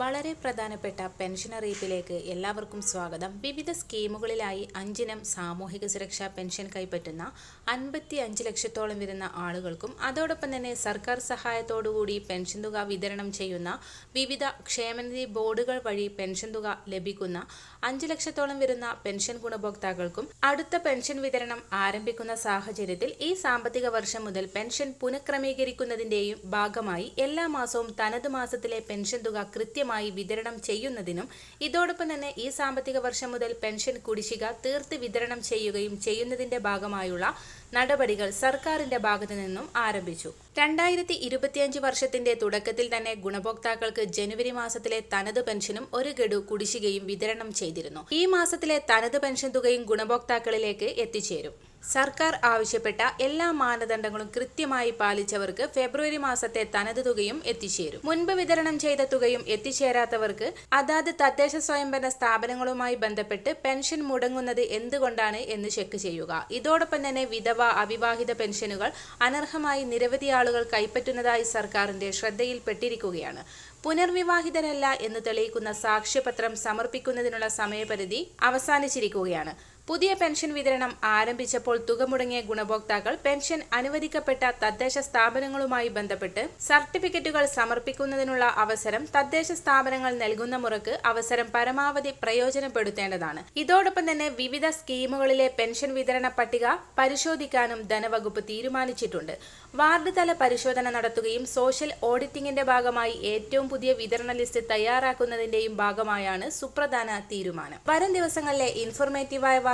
വളരെ പ്രധാനപ്പെട്ട പെൻഷൻ അറിയിപ്പിലേക്ക് എല്ലാവർക്കും സ്വാഗതം. വിവിധ സ്കീമുകളിലായി അഞ്ചിനം സാമൂഹിക സുരക്ഷാ പെൻഷൻ കൈപ്പറ്റുന്ന അൻപത്തി അഞ്ച് ലക്ഷത്തോളം വരുന്ന ആളുകൾക്കും അതോടൊപ്പം തന്നെ സർക്കാർ സഹായത്തോടുകൂടി പെൻഷൻ തുക വിതരണം ചെയ്യുന്ന വിവിധ ക്ഷേമനിധി ബോർഡുകൾ വഴി പെൻഷൻ തുക ലഭിക്കുന്ന അഞ്ച് ലക്ഷത്തോളം വരുന്ന പെൻഷൻ ഗുണഭോക്താക്കൾക്കും അടുത്ത പെൻഷൻ വിതരണം ആരംഭിക്കുന്ന സാഹചര്യത്തിൽ ഈ സാമ്പത്തിക വർഷം മുതൽ പെൻഷൻ പുനഃക്രമീകരിക്കുന്നതിന്റെയും ഭാഗമായി എല്ലാ മാസവും തനത് മാസത്തിലെ പെൻഷൻ തുക കൃത്യമായി വിതരണം ചെയ്യുന്നതിനും ഇതോടൊപ്പം തന്നെ ഈ സാമ്പത്തിക വർഷം മുതൽ പെൻഷൻ കുടിശ്ശിക തീർത്ത് വിതരണം ചെയ്യുകയും ചെയ്യുന്നതിന്റെ ഭാഗമായുള്ള നടപടികൾ സർക്കാരിന്റെ ഭാഗത്തു നിന്നും ആരംഭിച്ചു. രണ്ടായിരത്തി ഇരുപത്തിയഞ്ച് വർഷത്തിന്റെ തുടക്കത്തിൽ തന്നെ ഗുണഭോക്താക്കൾക്ക് ജനുവരി മാസത്തിലെ തനത് പെൻഷനും ഒരു ഗഡു കുടിശ്ശികയും വിതരണം ചെയ്തിരുന്നു. ഈ മാസത്തിലെ തനത് പെൻഷൻ തുകയും ഗുണഭോക്താക്കളിലേക്ക് എത്തിച്ചേരും. സർക്കാർ ആവശ്യപ്പെട്ട എല്ലാ മാനദണ്ഡങ്ങളും കൃത്യമായി പാലിച്ചവർക്ക് ഫെബ്രുവരി മാസത്തെ തനത് തുകയും എത്തിച്ചേരും. മുൻപ് വിതരണം ചെയ്ത തുകയും എത്തിച്ചേരാത്തവർക്ക് അതാത് തദ്ദേശ സ്വയംഭരണ സ്ഥാപനങ്ങളുമായി ബന്ധപ്പെട്ട് പെൻഷൻ മുടങ്ങുന്നത് എന്തുകൊണ്ടാണ് എന്ന് ചെക്ക് ചെയ്യുക. ഇതോടൊപ്പം തന്നെ വിധവ അവിവാഹിത പെൻഷനുകൾ അനർഹമായി നിരവധി ആളുകൾ കൈപ്പറ്റുന്നതായി സർക്കാരിന്റെ ശ്രദ്ധയിൽപ്പെട്ടിരിക്കുകയാണ്. പുനർവിവാഹിതരല്ല എന്ന് തെളിയിക്കുന്ന സാക്ഷ്യപത്രം സമർപ്പിക്കുന്നതിനുള്ള സമയപരിധി അവസാനിച്ചിരിക്കുകയാണ്. പുതിയ പെൻഷൻ വിതരണം ആരംഭിച്ചപ്പോൾ തുക മുടങ്ങിയ ഗുണഭോക്താക്കൾ പെൻഷൻ അനുവദിക്കപ്പെട്ട തദ്ദേശ സ്ഥാപനങ്ങളുമായി ബന്ധപ്പെട്ട് സർട്ടിഫിക്കറ്റുകൾ സമർപ്പിക്കുന്നതിനുള്ള അവസരം തദ്ദേശ സ്ഥാപനങ്ങൾ നൽകുന്ന മുറക്ക് അവസരം പരമാവധി പ്രയോജനപ്പെടുത്തേണ്ടതാണ്. ഇതോടൊപ്പം തന്നെ വിവിധ സ്കീമുകളിലെ പെൻഷൻ വിതരണ പട്ടിക പരിശോധിക്കാനും ധനവകുപ്പ് തീരുമാനിച്ചിട്ടുണ്ട്. വാർഡ് തല പരിശോധന നടത്തുകയും സോഷ്യൽ ഓഡിറ്റിംഗിന്റെ ഭാഗമായി ഏറ്റവും പുതിയ വിതരണ ലിസ്റ്റ് തയ്യാറാക്കുന്നതിന്റെയും ഭാഗമായാണ് സുപ്രധാന തീരുമാനം. വരും ദിവസങ്ങളിലെ ഇൻഫോർമേറ്റീവായ